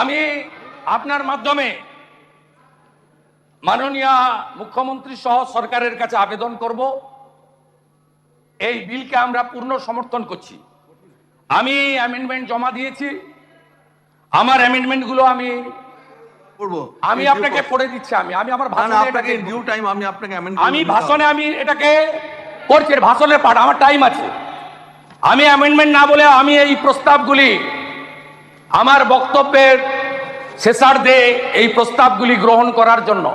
আমি আপনার মাধ্যমে মাননীয় মুখ্যমন্ত্রী সহ সরকারের কাছে আবেদন করব। এই বিলকে আমরা পূর্ণ সমর্থন করছি। আমি অ্যামেন্ডমেন্ট জমা দিয়েছি। আমার অ্যামেন্ডমেন্টগুলো আমি আমি আপনাকে পড়ে দিচ্ছি আমি। আমি আমার ভাষণে আপনাকে ডিউ টাইম আমি আপনাকে আমি ভাষণে আমি এটাকে করছি ভাষণের পাঠ আমার টাইম আছে। আমি অ্যামেন্ডমেন্ট না বলে আমি এই প্রস্তাবগুলি আমার বক্তব্যের শেষার্ধে এই প্রস্তাবগুলি গ্রহণ করার জন্য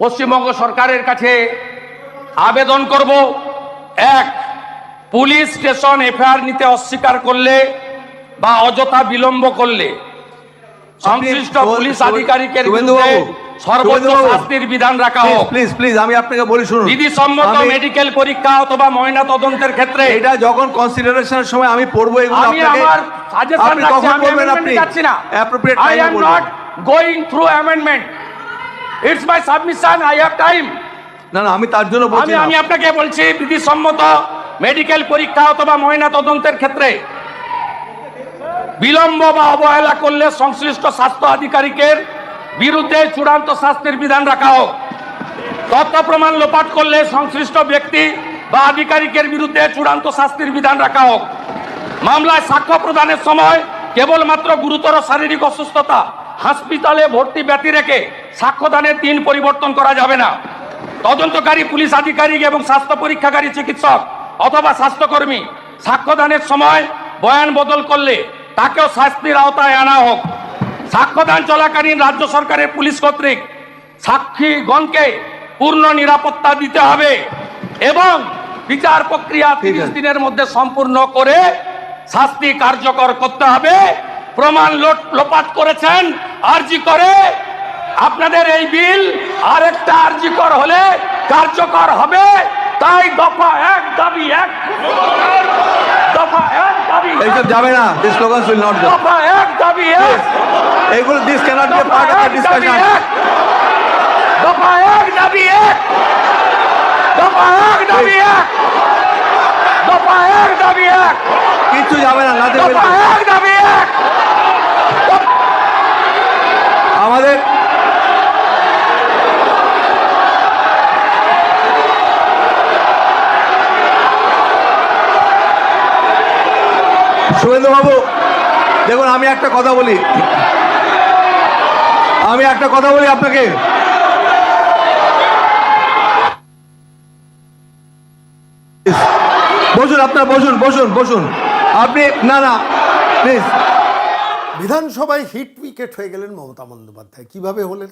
পশ্চিমবঙ্গ সরকারের কাছে আবেদন করব, এক, পুলিশ স্টেশন এফআইআর নিতে অস্বীকার করলে বা অযথা বিলম্ব করলে সংশ্লিষ্ট পুলিশ আধিকারিকের বিরুদ্ধে সর্বোচ্চ শাস্তির বিধান রাখা হোক। প্লিজ প্লিজ আমি আপনাকে বলি শুনুন। বিধিসম্মত আমি- মেডিকেল পরীক্ষা অথবা ময়না তদন্তের ক্ষেত্রে এটা যখন কনসিডারেশনের সময় আমি পড়ব এগুলো আমি আপনাকে আপনি কখন বলবেন আপনি? যাচ্ছি না। অ্যাপ্রোপ্রিয়েট আই টাইমে am not going through amendment it's my submission I have time না না আমি তার জন্য বলছি আমি আমি আপনাকে বলছি বিধিসম্মত মেডিকেল পরীক্ষা অথবা ময়না তদন্তের ক্ষেত্রে বিলম্ব বা অবহেলা করলে সংশ্লিষ্ট স্বাস্থ্য আধিকারিকের বিরুদ্ধে চূড়ান্ত শাস্তির বিধান রাখা হোক। তথ্য প্রমাণ লোপাট করলে সংশ্লিষ্ট ব্যক্তি বা আধিকারিকের বিরুদ্ধে চূড়ান্ত শাস্তির বিধান রাখা হোক। মামলায় সাক্ষ্য প্রদানের সময় কেবলমাত্র গুরুতর শারীরিক অসুস্থতা, হাসপাতালে ভর্তি ব্যতি রেখে সাক্ষ্যদানের দিন পরিবর্তন করা যাবে না। তদন্তকারী পুলিশ আধিকারিক এবং স্বাস্থ্য পরীক্ষাকারী চিকিৎসক অথবা স্বাস্থ্যকর্মী সাক্ষ্যদানের সময় বয়ান বদল করলে তাকেও শাস্তির আওতায় আনা হোক। সাক্ষ্যদান চলাকালীন রাজ্য সরকারের পুলিশ কর্তৃক সাক্ষীগণকে পূর্ণ নিরাপত্তা দিতে হবে এবং বিচার প্রক্রিয়া তিরিশ দিনের মধ্যে সম্পূর্ণ করে শাস্তি কার্যকর করতে হবে। প্রমাণ লোপাট করেছেন আরজি করে। আপনাদের এই বিল আরেকটা আরজিকর হলে কার্যকর হবে। তাই দফা এক দাবি এক। দফা এক, এইসব যাবে না this slogan will not go এক দাবি এক। এগুলো this cannot be part of the দাবি ডিসকাশন দফা এক দাবি এক। দফা এক দাবি এক। দফা এক দাবি এক। কিচ্ছু যাবে না নাতে দফা এক দাবি এক। আমাদের শুভেন্দু বাবু দেখুন, আমি একটা কথা বলি। আমি একটা কথা বলি আপনাকে। বসুন, আপনার বসুন বসুন বসুন। আপনি, না না প্লিজ বিধানসভায় হিট উইকেট হয়ে গেলেন মমতা বন্দ্যোপাধ্যায়। কীভাবে হলেন?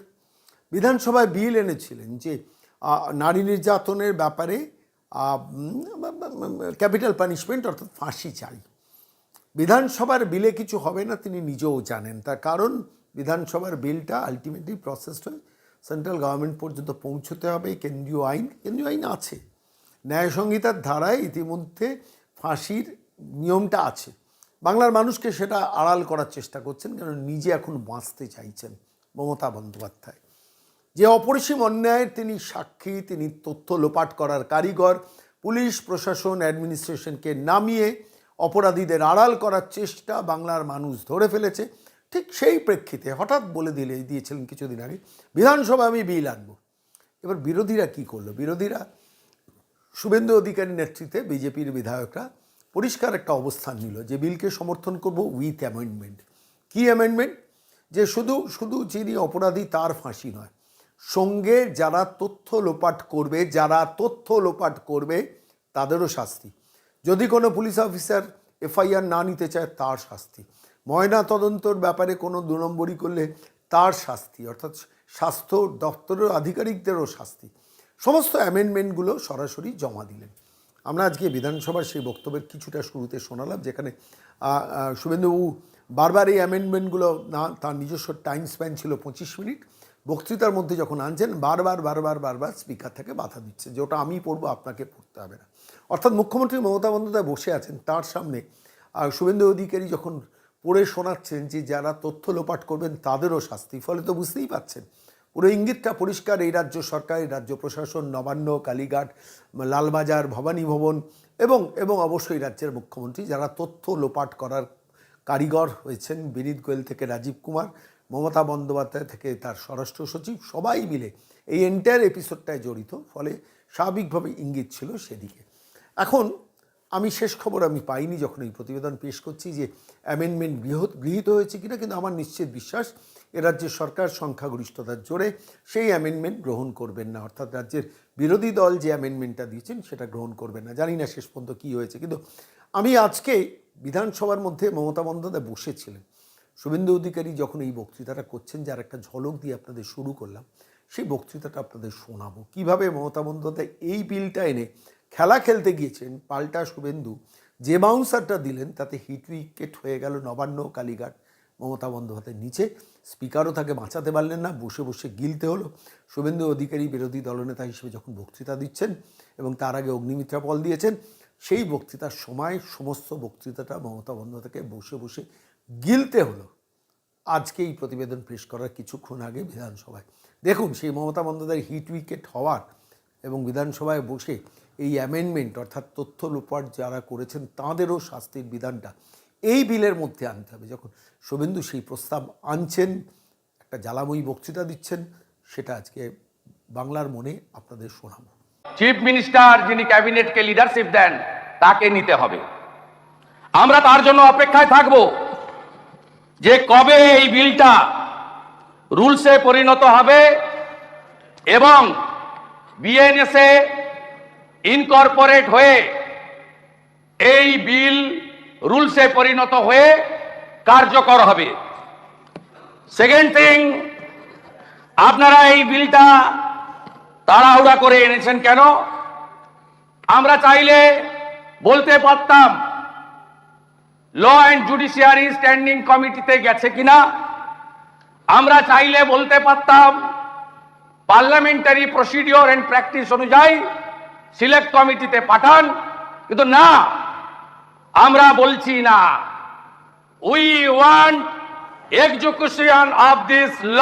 বিধানসভায় বিল এনেছিলেন যে নারী নির্যাতনের ব্যাপারে ক্যাপিটাল পানিশমেন্ট অর্থাৎ ফাঁসি চাই। বিধানসভার বিলে কিছু হবে না তিনি নিজেও জানেন। তার কারণ, বিধানসভার বিলটা আলটিমেটলি প্রসেসড হয়ে সেন্ট্রাল গভর্নমেন্ট পর্যন্ত পৌঁছতে হবে, কেন্দ্রীয় আইন কেন্দ্রীয় আইন আছে। ন্যায় সংহিতার ধারায় ইতিমধ্যে ফাঁসির নিয়মটা আছে। বাংলার মানুষকে সেটা আড়াল করার চেষ্টা করছেন কারণ নিজে এখন বাঁচতে চাইছেন মমতা বন্দ্যোপাধ্যায়। যে অপরিসীম অন্যায়ের তিনি সাক্ষী, তিনি তথ্য লোপাট করার কারিগর, পুলিশ, প্রশাসন অ্যাডমিনিস্ট্রেশনকে নামিয়ে অপরাধীদের আড়াল করার চেষ্টা বাংলার মানুষ ধরে ফেলেছে। ঠিক সেই প্রেক্ষিতে হঠাৎ বলে দিলে, দিয়েছিলেন কিছুদিন আগে, বিধানসভায় আমি বিল আনব। এবার বিরোধীরা কি করল? বিরোধীরা শুভেন্দু অধিকারী নেতৃত্বে বিজেপির বিধায়করা পরিষ্কার একটা অবস্থান নিল যে বিলকে সমর্থন করব উইথ অ্যামেন্ডমেন্ট। কি অ্যামেন্ডমেন্ট? যে শুধু শুধু যিনি অপরাধী তার ফাঁসি নয়, সঙ্গে যারা তথ্য লোপাট করবে, যারা তথ্য লোপাট করবে, তাদেরও শাস্তি। যদি কোনো পুলিশ অফিসার এফআইআর না নিতে চায়, তার শাস্তি। ময়না তদন্তর ব্যাপারে কোনো দু নম্বরই করলে তার শাস্তি, অর্থাৎ স্বাস্থ্য দপ্তরের আধিকারিকদেরও শাস্তি। সমস্ত অ্যামেন্ডমেন্টগুলো সরাসরি জমা দিলেন। আমরা আজকে বিধানসভার সেই বক্তব্যের কিছুটা শুরুতে শোনালাম, যেখানে শুভেন্দুবাবু বারবার এই অ্যামেন্ডমেন্টগুলো না, তার নিজস্ব টাইম স্প্যান ছিল পঁচিশ মিনিট। বক্তৃতার মধ্যে যখন আনছেন, বারবার বারবার বারবার স্পিকার থেকে বাধা দিচ্ছে, যে ওটা আমি পড়ব, আপনাকে পড়তে হবে না। অর্থাৎ মুখ্যমন্ত্রী মমতা বন্দ্যোপাধ্যায় বসে আছেন তার সামনে। শুভেন্দু অধিকারী যখন পড়ে শোনাচ্ছেন যে যারা তথ্য লোপাট করবেন তাদেরও শাস্তি, ফলে তো বুঝতেই পারছেন। পুরো ইঙ্গিতটা পরিষ্কার, এই রাজ্য সরকার, এই রাজ্য প্রশাসন, নবান্ন, কালীঘাট, লালবাজার, ভবানী ভবন এবং এবং অবশ্যই রাজ্যের মুখ্যমন্ত্রী যারা তথ্য লোপাট করার কারিগর হয়েছেন, বিনীত গোয়েল থেকে রাজীব কুমার, মমতা বন্দ্যোপাধ্যায় থেকে তার স্বরাষ্ট্র সচিব, সবাই মিলে এই এন্টায়ার এপিসোডটায় জড়িত, ফলে স্বাভাবিকভাবে ইঙ্গিত ছিল সেদিকে। এখন আমি শেষ খবর আমি পাইনি যখন এই প্রতিবেদন পেশ করছি যে অ্যামেন্ডমেন্ট গৃহীত গৃহীত হয়েছে কিনা, কিন্তু আমার নিশ্চিত বিশ্বাস এ রাজ্যের সরকার সংখ্যাগরিষ্ঠতার জোরে সেই অ্যামেন্ডমেন্ট গ্রহণ করবেন না। অর্থাৎ রাজ্যের বিরোধী দল যে অ্যামেন্ডমেন্টটা দিয়েছেন সেটা গ্রহণ করবেন না। জানি না শেষ পর্যন্ত কী হয়েছে, কিন্তু আমি আজকে বিধানসভার মধ্যে মমতা বন্দ্যোপাধ্যায় বসেছিলেন। শুভেন্দু অধিকারী যখন এই বক্তৃতাটা করছেন, যার একটা ঝলক দিয়ে আপনাদের শুরু করলাম, সেই বক্তৃতাটা আপনাদের শোনাবো। কীভাবে মমতা বন্দ্যোপাধ্যায় এই বিলটা এনে খেলা খেলতে গিয়েছেন পাল্টা শুভেন্দু। যে বাউন্সারটা দিলেন, তাতে হিট উইকেট হয়ে গেল নবান্ন, কালীঘাট, মমতা বন্দ্যোপাধ্যায়ের নিচে। স্পিকারও তাকে বাঁচাতে পারলেন না, বসে বসে গিলতে হলো। শুভেন্দু অধিকারী বিরোধী দলনেতা হিসেবে যখন বক্তৃতা দিচ্ছেন এবং তার আগে অগ্নিমিত্রা পল দিয়েছেন, সেই বক্তৃতার সময় সমস্ত বক্তৃতাটা মমতা বন্দ্যোপাধ্যায়কে বসে বসে গিলতে হলো। আজকে এই প্রতিবেদন পেশ করার কিছুক্ষণ আগে বিধানসভায়। দেখুন, সেই মমতা বন্দ্যোপাধ্যায়ের হিট উইকেট হওয়ার এবং বিধানসভায় বসে এই অ্যামেন্ডমেন্ট অর্থাৎ তথ্য লোপাট যারা করেছেন, তাঁদেরও শাস্তির বিধানটা এই বিলের মধ্যে আনতে হবে। যখন শুভেন্দু সেই প্রস্তাব আনছেন, একটা জ্বালাময়ী বক্তৃতা দিচ্ছেন, সেটা আজকে বাংলার মনে আপনাদের শোনাবো। চিফ মিনিস্টার যিনি ক্যাবিনেটকে লিডারশিপ দেন, তাকে নিতে হবে। আমরা তার জন্য অপেক্ষায় থাকব যে কবে এই বিলটা রুলসে পরিণত হবে এবং বিএনএসএ ইনকর্পোরেট হয়ে এই বিল রুলসে পরিণত হয়ে কার্যকর হবে। সেকেন্ড থিং আপনারা এই বিলটা তাড়াহুড়া করে এনেছেন কেন? আমরা চাইলে বলতে পারতাম ল অ্যান্ড জুডিশিয়ারি স্ট্যান্ডিং কমিটিতে গেছে কিনা? আমরা চাইলে বলতে পারতাম পার্লামেন্টারি প্রসিডিওর অ্যান্ড প্র্যাকটিস অনুযায়ী সিলেক্ট কমিটিতে পাঠান, কিন্তু না, আমরা বলছি না। We want execution of this law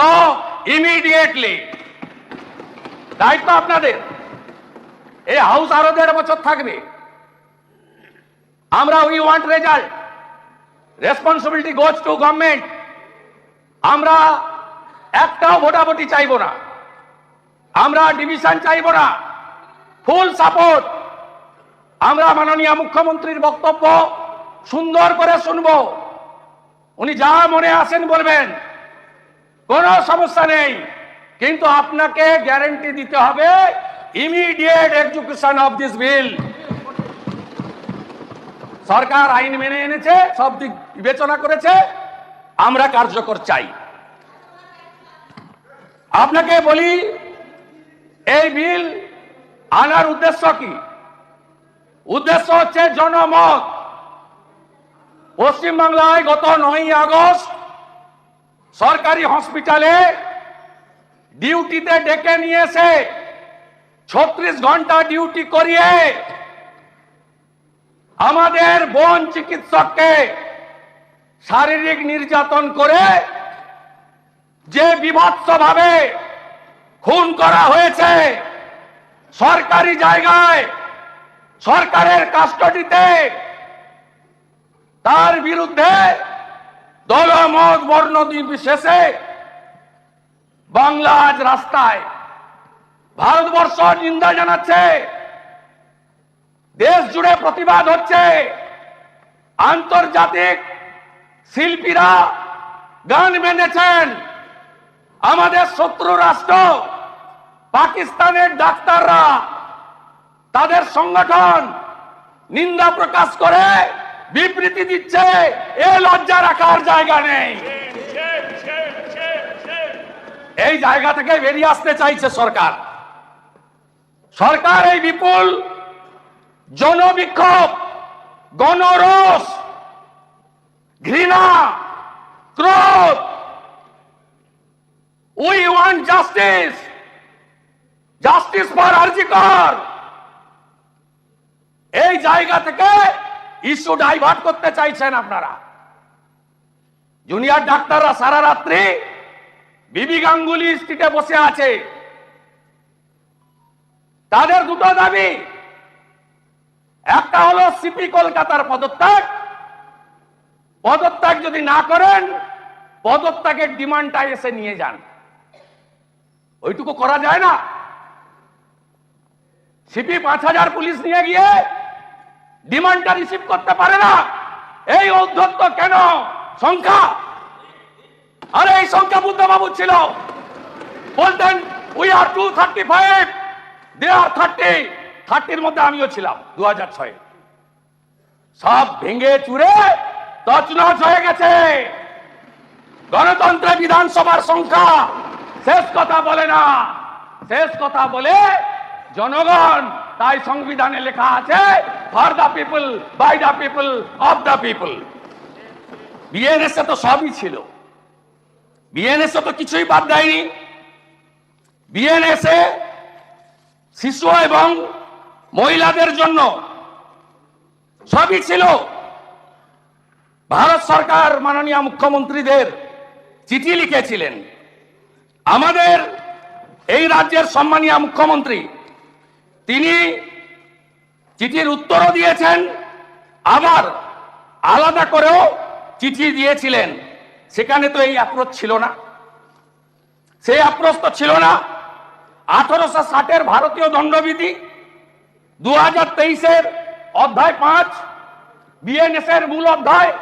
immediately দায়িত্ব আপনাদের। এই হাউস আরও দেড় বছর থাকবে। আমরা we want result responsibility goes to government আমরা একটাও ভোটাভুটি চাইব না। আমরা ডিভিশন চাইব না। Full support. আমরা মাননীয় মুখ্যমন্ত্রীর বক্তব্য সুন্দর করে শুনব। উনি যা মনে আসেন বলবেন, কোনো সমস্যা নেই। কিন্তু আপনাকে গ্যারেন্টি দিতে হবে, immediate execution of this bill. সরকার আইন মেনে এনেছে, সব দিক বিবেচনা করেছে, আমরা কার্যকর চাই। আপনাকে বলি, এই বিল আনার উদ্দেশ্য কি? উদ্দেশ্য হচ্ছে জনমত। পশ্চিমবাংলায় গত নয় আগস্ট সরকারি হসপিটালে ডিউটিতে ডেকে নিয়েছে। ছত্রিশ ঘণ্টা ডিউটি করিয়ে আমাদের বন চিকিৎসককে শারীরিক নির্যাতন করে যে বিভৎস ভাবে খুন করা হয়েছে সরকারি জায়গায় সরকারের কাস্টডিতে তার বিরুদ্ধে দলমত বর্ণ নির্বিশেষে বাংলা আজ রাস্তায় ভারতবর্ষ নিন্দা জানাচ্ছে। দেশ জুড়ে প্রতিবাদ হচ্ছে। আন্তর্জাতিক শিল্পীরা গান বেঁধেছেন। আমাদের শত্রু রাষ্ট্র পাকিস্তানের ডাক্তাররা, তাদের সংগঠন নিন্দা প্রকাশ করে, বিবৃতি দিচ্ছে, এ লজ্জা রাখার জায়গা নেই। এই জায়গা থেকে বেরিয়ে আসতে চাইছে সরকার। সরকার এই বিপুল জনবিক্ষোভ, গণরোষ, ঘৃণা, ক্রোধ, we want justice. Justice for RG Kar এই জায়গা থেকে ইস্যু ডাইভার্ট করতে চাইছেন আপনারা। জুনিয়র ডাক্তাররা সারা রাত্রি বিবি গাঙ্গুলি স্ট্রিটে বসে আছে। তাদের দুটো দাবি। একটা হলো সিপি কলকাতার পদত্যাগ। পদত্যাগ যদি না করেন, পদত্যাগের ডিমান্ডটা এসে নিয়ে যান। ওইটুকু করা যায় না। সিপি পাঁচ হাজার পুলিশ নিয়ে গিয়ে ডিমান্ডটা রিসিভ করতে পারে না। এই ঔদ্ধত্য কেন? সংখ্যা? আরে, এই সংখ্যা বুদ্ধবাবু ছিল। বলতেন we are two thirty five they are thirty থার্টির মধ্যে আমিও ছিলাম দু হাজার ছয়ে। সব ভেঙে চুরে তছনছ হয়ে গেছে। গণতন্ত্রে বিধানসভার সংখ্যা শেষ কথা বলে না। শেষ কথা বলে জনগণ, তাই সংবিধানে লেখা আছে for the people by the people of the people BNSA তো সবই ছিল। বিএনএসএ তো কিছুই বাদ দেয়নি। বিএনএসএ শিশু এবং মহিলাদের জন্য সবই ছিল। ভারত সরকার মাননীয় মুখ্যমন্ত্রীদের চিঠি লিখেছিলেন। আমাদের এই রাজ্যের সম্মানীয় মুখ্যমন্ত্রী তিনি চিঠির উত্তরও দিয়েছেন, আবার আলাদা করেও চিঠি দিয়েছিলেন। সেখানে তো এই অ্যাপ্রোচ ছিল না। সেই অ্যাপ্রোচ তো ছিল না। আঠারোশো ষাটের ভারতীয় দণ্ডবিধি দু হাজার তেইশের অধ্যায় পাঁচ বিএনএস এর মূল অধ্যায়,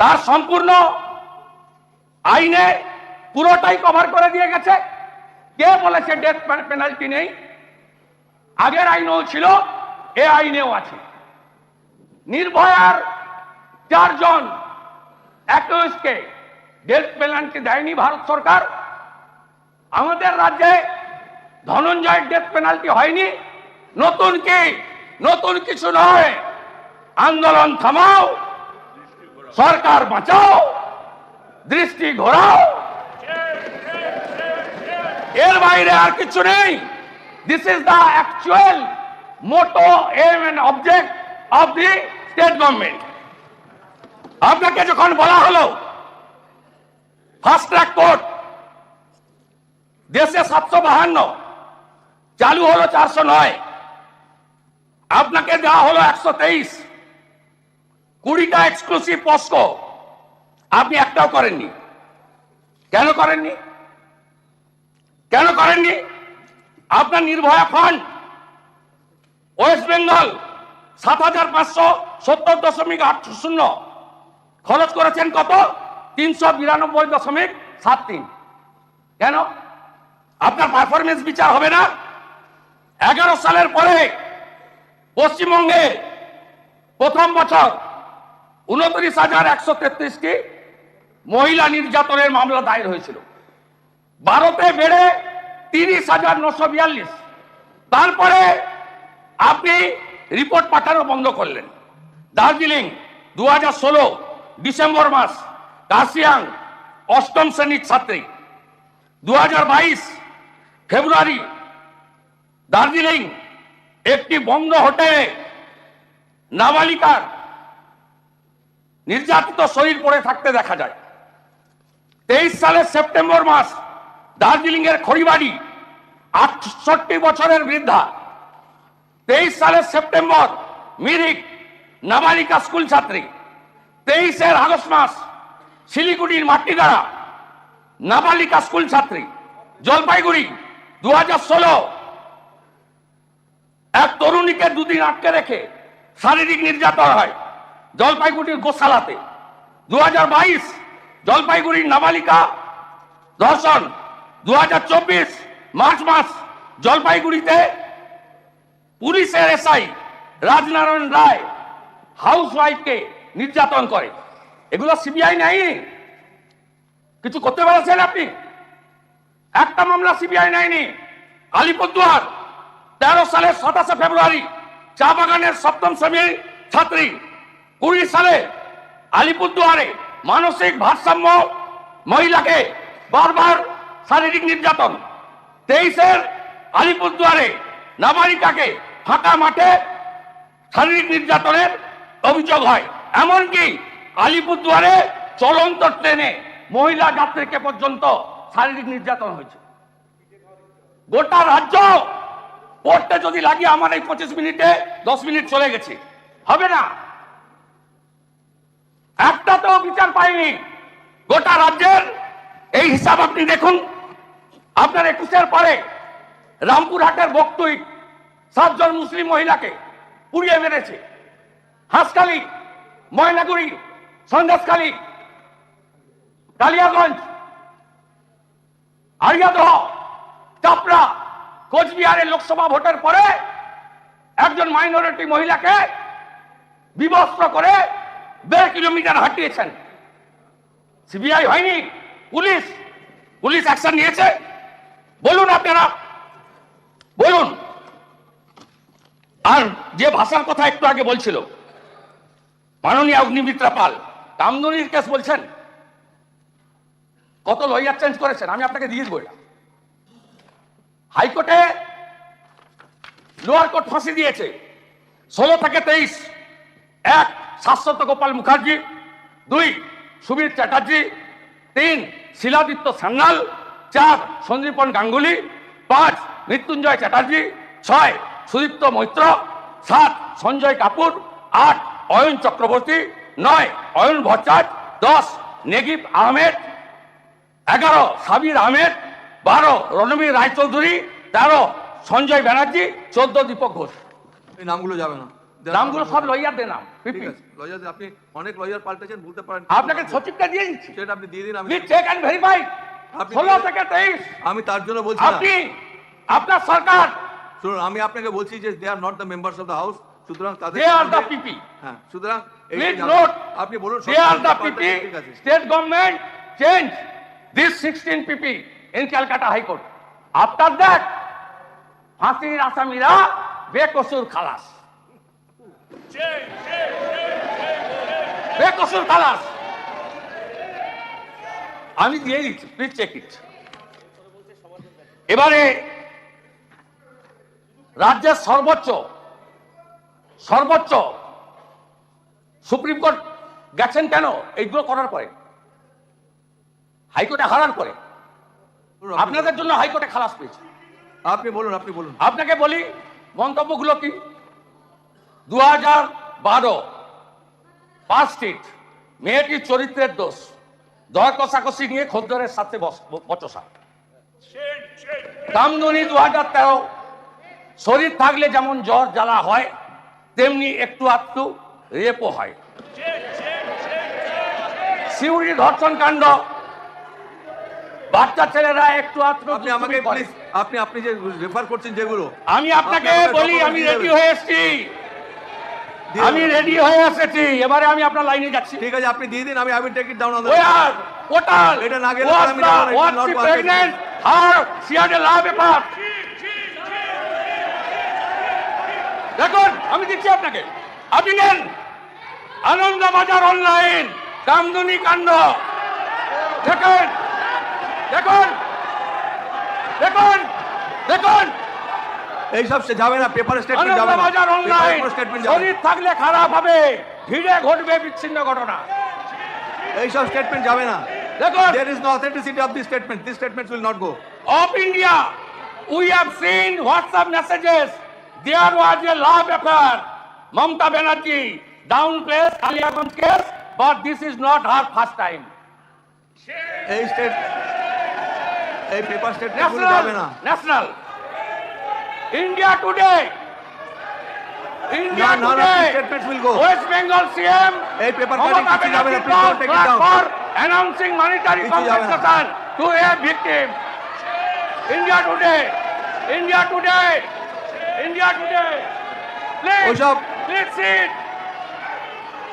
তার সম্পূর্ণ আইনে পুরোটাই কভার করে দিয়ে গেছে। কে বলেছে ডেথ পেনাল্টি নেই? আগের আইনও ছিল, এ আইনেও আছে। নির্ভয়ার চারজন অ্যাকিউজকে ডেথ পেনাল্টি দেয়নি ভারত সরকার। আমাদের রাজ্যে ধনঞ্জয়ের ডেথ পেনাল্টি হয়নি। নতুন কি? নতুন কিছু নয়। আন্দোলন থামাও, সরকার বাঁচাও, দৃষ্টি ঘোরাও। এর বাইরে আর কিছু নেই। This is the actual motto aim and object of the state government আপনাকে যখন বলা হলো ফাস্ট ট্র্যাক কোর্ট দেশে সাতশো বাহান্ন, চালু হলো চারশো নয়, আপনাকে দেওয়া হলো একশো তেইশ, কুড়িটা এক্সক্লুসিভ পস্কো আপনি একটাও করেননি। কেন করেননি? কেন করেননি? আপনার নির্ভয়া ফান্ড ওয়েস্ট বেঙ্গল সাত হাজার পাঁচশো সত্তর দশমিক আট শূন্য। খরচ করেছেন কত? তিনশো বিরানব্বই দশমিক সাত তিন। কেন? আপনার পারফরমেন্স বিচার হবে না। এগারো সালের পরে পশ্চিমবঙ্গে প্রথম বছর উনত্রিশ হাজার একশো তেত্রিশটি মহিলা নির্যাতনের মামলা দায়ের হয়েছিল। ভারতে বেড়ে তিরিশ হাজার নশো বিয়াল্লিশ। তারপরে আপনি রিপোর্ট পাঠানো বন্ধ করলেন। দার্জিলিং দু হাজার ষোলো, ডিসেম্বর মাস কার্সিয়াং অষ্টম শ্রেণির ছাত্রী। দু হাজার বাইশ, ফেব্রুয়ারি, দার্জিলিং, একটি বন্ধ হোটেলে নাবালিকার নির্যাতিত শরীর পড়ে থাকতে দেখা যায়। তেইশ সালের সেপ্টেম্বর মাস দার্জিলিং এর খড়িবাড়ি, আটষট্টি বছরের বৃদ্ধা, তেইশ সালের সেপ্টেম্বর, মিরিক, নাবালিকা স্কুল ছাত্রী, তেইশের আগস্ট মাস, শিলিগুড়ির মাটিগাড়া, নাবালিকা স্কুল ছাত্রী, জলপাইগুড়ি দু এক তরুণীকে দুদিন আটকে রেখে শারীরিক নির্যাতন হয় জলপাইগুড়ির গোশালাতে। দু হাজার বাইশ, জলপাইগুড়ির নাবালিকা ধর্ষণ। দু হাজার চব্বিশ মার্চ মাস, জলপাইগুড়িতে পুলিশের এসআই রাজনারায়ণ রায় হাউস ওয়াইফকে নির্যাতন করে। এগুলো সিবিআই নেই কিছু করতে পারছেন আপনি? একটা মামলা সিবিআই নেয়নি। আলিপুরদুয়ার, তেরো সালের সাতাশে ফেব্রুয়ারি, চা বাগানের সপ্তম শ্রেণির ছাত্রী, কুড়ি সালে আলিপুরদুয়ারে মানসিক ভারসাম্য মহিলাকে বারবার শারীরিক নির্যাতন। তেইশের আলিপুরদুয়ারে নাবালিকাকে ফাঁকা মাঠে শারীরিক নির্যাতনের অভিযোগ হয়। এমনকি আলিপুরদুয়ারে চলন্ত ট্রেনে মহিলা যাত্রীকে পর্যন্ত শারীরিক নির্যাতন হয়েছে। গোটা রাজ্য পড়তে যদি লাগে, আমার এই পঁচিশ মিনিটে দশ মিনিট চলে গেছে। হবে না। একটা তো বিচার পাইনি। গোটা রাজ্যের এই হিসাব আপনি দেখুন। আপনার একুশের পরে রামপুরহাটের বক্তুই সাতজন মুসলিম মহিলাকে পুড়িয়ে মেরেছে। হাঁসখালি, ময়নাগুড়ি, সন্দেশখালী, কালিয়াগঞ্জ আরিয়াদহ চাপড়া, কোচবিহারের লোকসভা ভোটের পরে একজন মাইনরিটি মহিলাকে বিবস্ত্র করে দেড় কিলোমিটার হাঁটিয়েছেন। সিবিআই হয়নি, পুলিশ পুলিশ অ্যাকশন নিয়েছে। বলুন আপনারা। বলুন। আর যে ভাষার কথা একটু আগে বলছিল, মাননীয় অগ্নিমিত্রা পাল কামদুনির কেস বলছেন? কত লয়ার চেঞ্জ করেছেন? আমি আপনাকে দেবো এটা। হাইকোর্টে লোয়ার কোর্ট ফাঁসি দিয়েছে। ষোলো থেকে তেইশ। এক, শাশ্বত গোপাল মুখার্জি। দুই, সুবীর চ্যাটার্জি। তিন, শিলাদিত্য সান্যাল। চার সঞ্জীবন গাঙ্গুলি পাঁচ মৃত্যুঞ্জয় চ্যাটার্জি ছয় সুদীপ্ত মৈত্র সাত সঞ্জয় কাপুর আট অয়ন চক্রবর্তী নয় অয়ন ভট্টাচ দশ নেগিব আহমেদ এগারো সাবির আহমেদ বারো রণবীর রায়চৌধুরী তেরো সঞ্জয় ব্যানার্জি চোদ্দ দীপক ঘোষ। এই নামগুলো যাবে না। নামগুলো সব লয়ারদের নাম ঠিক পিপি আছে লয়ার আপনি অনেক লয়ার পাল্টেছেন বলতে পারেন। আপনাকে সচিবটা দিয়ে দিচ্ছি। সেটা আপনি দিয়ে দিন আমি চেক অ্যান্ড ভেরিফাই ষোলো থেকে তেইশ। আমি তার জন্য বলছি আপনি আপনার সরকার। শুনুন আমি আপনাকে বলছি যে they are not the members of the house সুতরাং তাদের দে আর দ্য পিপি হ্যাঁ সুতরাং প্লিজ নোট আপনি বলুন they are the PP state government change this sixteen PP in Calcutta high court after that ফাঁসির আসামিরা বেকসুর খালাস। বেকসুর খালাস। আমি দিয়ে দিচ্ছি প্লিজ চেক ইট এবারে রাজ্যের সর্বোচ্চ সর্বোচ্চ সুপ্রিম কোর্ট গেছেন কেন? এইগুলো করার পরে। হাইকোর্টে হারার পরে। আপনাদের জন্য হাইকোর্টে খালাস পেয়েছে। আপনি বলুন আপনি বলুন। আপনাকে বলি মন্তব্যগুলো কি? দু হাজার বারো পাঁচ স্ট্রিট মেয়েটির চরিত্রের দোষ। দর কষাকষি নিয়ে খদ্দরের সাথে বচসা। কামদুনি দু হাজার তেরো। শরীর থাকলে যেমন জ্বর জ্বালা হয় তেমনি একটু আধটু রেপও হয়। সিউড়ি ধর্ষণ কাণ্ড। বাচ্চা ছেলেরা একটু আধটু আপনি আমাকে আপনি আপনি যে রেফার করছেন যেগুলো আমি আপনাকে বলি আমি রেডি হয়ে এসেছি। আমি রেডি হয়ে এসেছি। এবারে আমি আপনার লাইনে যাচ্ছি। ঠিক আছে আপনি দিয়ে দিন আমি I will take it down on war এটা না গেলে আমি যাব না, it was will not she work. Pregnant her she had a love paper দেখুন আমি দিচ্ছি আপনাকে। আপনি নেন। আনন্দ বাজার অনলাইন কামদুনি কাণ্ড। দেখুন দেখুন দেখুন এইসব সে যাবে না পেপার স্টেটমেন্ট যাবে না অনলাইন। শরীর থাকলে খারাপ হবে ভিড়ে ঘটবে বিচ্ছিন্ন ঘটনা এইসব স্টেটমেন্ট যাবে না দেখুন there is no authenticity of this statement these statements will not go of India, we have seen WhatsApp messages. There was a love affair. Mamta Banerjee downplays Kaliaganj case, but this is not her first time. এই state এই paper statement যাবে না national. India today. India No, none of today. these statements will go. West Bengal CM. এই paper Mamata cutting কিছু যাবে না, Banerjee please don't take it fought down. for announcing monetary কিছু যাবে না। compensation to a victim. India today. India today. India today. Please, ওসব- please sit.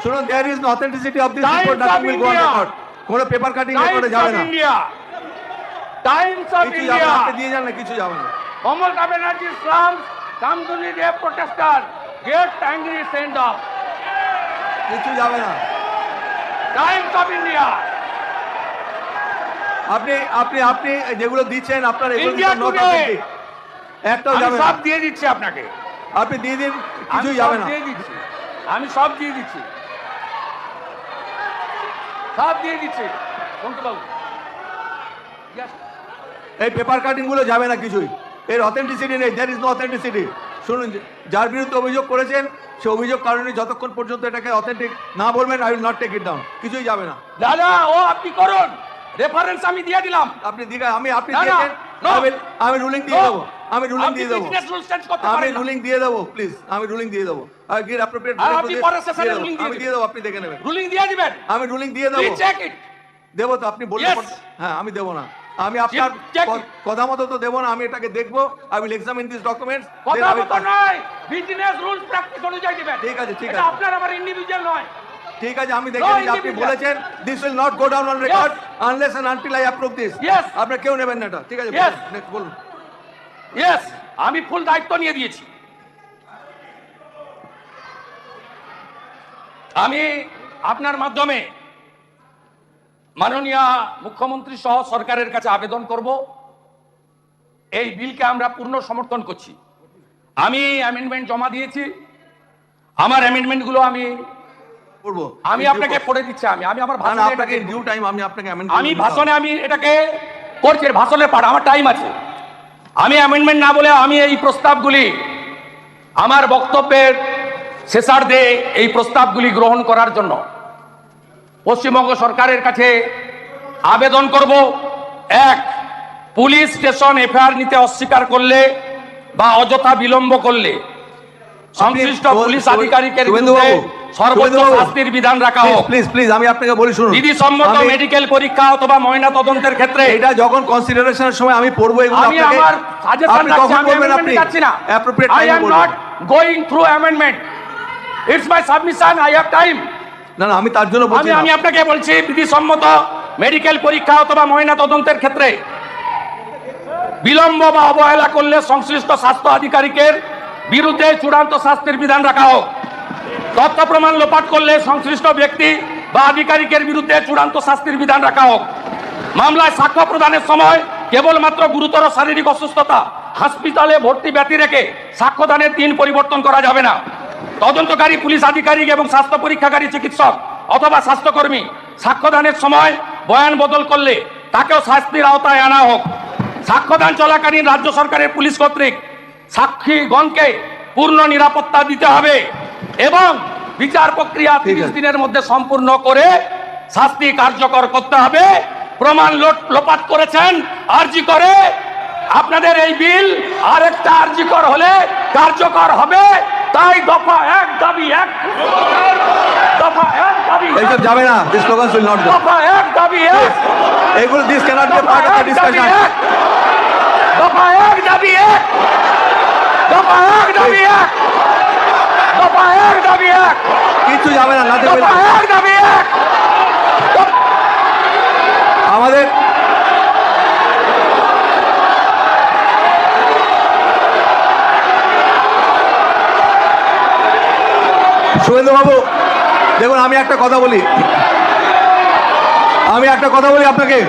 শুনুন there is no authenticity of this Times report of nothing will go on India. record কোনো paper cutting রেকর্ডে Times যাবে of না India. Times of কিছু যাবে না আপনি India. দিয়ে যান না কিছু যাবে না Mamata Banerjee slums Kamduni Day protester gets angry send off. কিছু যাবে না। Times of India. আপনি আপনি আপনি যেগুলো দিচ্ছেন আপনার এগুলো। একটাও যাবে সব দিয়ে দিচ্ছি আপনাকে। আপনি দিয়ে দিন সব যাবে না। দিয়ে দিচ্ছি। আমি সব দিয়ে দিচ্ছি। সব দিয়ে দিচ্ছি। বাবু এই পেপার কাটিংগুলো যাবে না কিছুই। এর অথেন্টিসিটি নেই দেয়ার ইজ নো অথেন্টিসিটি শুনুন যার বিরুদ্ধে অভিযোগ করেছেন সে অভিযোগ কারণে যতক্ষণ পর্যন্ত এটাকে অথেন্টিক না বলবেন I will not take it down কিছুই যাবে না। দাদা ও আপনি করুন। রেফারেন্স আমি দিয়ে দিলাম। আপনি দিঘা আমি আপনি দিয়েছেন আমি রুলিং দিয়ে. দেবো আমি রুলিং দিয়ে দেবো। আমি রুলিং দিয়ে দেবো প্লিজ আমি রুলিং দিয়ে দেবো। আর গিয়ে অ্যাপ্রোপ্রিয়েট আপনি পরের session এ ruling দিয়ে আমি দিয়ে দেবো আপনি দেখে নেবেন। রুলিং দিয়ে দিবেন। আমি রুলিং দিয়ে দেবো। চেক ইট দেবো তো আপনি বললে Yes. পর- হ্যাঁ আমি দেবো না। আমি আপনার. কথা মতো তো দেবো না আমি এটাকে দেখব। I will examine this documents কথা মতো নয় বিজনেস রুলস প্র্যাকটিস অনুযায়ী দিবেন। ঠিক আছে, ঠিক আছে। আপনার আমার ইন্ডিভিজুয়াল নয়। ঠিক আছে আমি দেখে নিই আপনি বলেছেন this will not go down on record unless and until I approve this. আপনি কেউ নেবেন না এটা ঠিক আছে. নেক্সট বলুন ইয়েস আমি ফুল দায়িত্ব নিয়ে দিয়েছি। আমি আপনার মাধ্যমে মাননীয় মুখ্যমন্ত্রী সহ সরকারের কাছে আবেদন করব। এই বিলকে আমরা পূর্ণ সমর্থন করছি। আমি অ্যামেন্ডমেন্ট জমা দিয়েছি। আমার অ্যামেন্ডমেন্টগুলো আমি আমি আপনাকে পড়ে দিচ্ছি আমি। আমি আমার ভাষণে আপনাকে ডিউ টাইম আমি আপনাকে আমি ভাষণে আমি এটাকে করছি ভাষণের পাঠ আমার টাইম আছে। আমি অ্যামেন্ডমেন্ট না বলে আমি এই প্রস্তাবগুলি আমার বক্তব্যের শেষার্ধে এই প্রস্তাবগুলি গ্রহণ করার জন্য পশ্চিমবঙ্গ সরকারের কাছে আবেদন করব এক পুলিশ স্টেশন এফআইআর নিতে অস্বীকার করলে বা অযথা বিলম্ব করলে সংশ্লিষ্ট পুলিশ আধিকারিকের সর্বোচ্চ শাস্তির বিধান রাখা হোক। প্লিজ প্লিজ আমি আপনাকে বলি শুনুন। মেডিকেল পরীক্ষা অথবা ময়না তদন্তের ক্ষেত্রে এটা যখন কনসিডারেশনের সময় আমি পড়ব এগুলো আমি আপনাকে আমার সাজেশন আপনি রাখছি আমি বলবেন যাচ্ছি না। অ্যাপ্রোপ্রিয়েট আই টাইমে am not going through amendment it's my submission I have time না না আমি তার জন্য বলছি আমি আপনাকে বলছি বিধিসম্মত মেডিকেল পরীক্ষা অথবা ময়না তদন্তের ক্ষেত্রে বিলম্ব বা অবহেলা করলে সংশ্লিষ্ট স্বাস্থ্য আধিকারিকের বিরুদ্ধে চূড়ান্ত শাস্তির বিধান রাখা হোক। তথ্য প্রমাণ লোপাট করলে সংশ্লিষ্ট ব্যক্তি বা আধিকারিকের বিরুদ্ধে চূড়ান্ত শাস্তির বিধান রাখা হোক। মামলায় সাক্ষ্য প্রদানের সময় কেবলমাত্র গুরুতর শারীরিক অসুস্থতা হাসপাতালে ভর্তি ব্যতি রেখে সাক্ষ্যদানের দিন পরিবর্তন করা যাবে না। তদন্তকারী পুলিশ আধিকারিক এবং স্বাস্থ্য পরীক্ষাকারী চিকিৎসক অথবা স্বাস্থ্যকর্মী সাক্ষ্যদানের সময় বয়ান বদল করলে তাকেও শাস্তির আওতায় আনা হোক। সাক্ষ্যদান চলাকালীন রাজ্য সরকারের পুলিশ কর্তৃক সাক্ষীগণকে পূর্ণ নিরাপত্তা দিতে হবে এবং বিচার প্রক্রিয়া তিরিশ দিনের মধ্যে সম্পূর্ণ করে শাস্তি কার্যকর করতে হবে। প্রমাণ লোপাট করেছেন আরজি করে। আপনাদের এই বিল আরেকটা আরজিকর হলে কার্যকর হবে। তাই দফা এক দাবি এক। দফা এক দাবি এইসব যাবে না দিস স্লোগানস উইল নট দফা এক দাবি এক। এগুলো this cannot be part of the discussion দফা এক দাবি এক। দফা এক দাবি এক। দফা এক দাবি এক। কিছু যাবে না নাথিং দফা এক দাবি এক। আমাদের শুভেন্দু বাবু দেখুন আমি একটা কথা বলি। আমি একটা কথা বলি আপনাকে।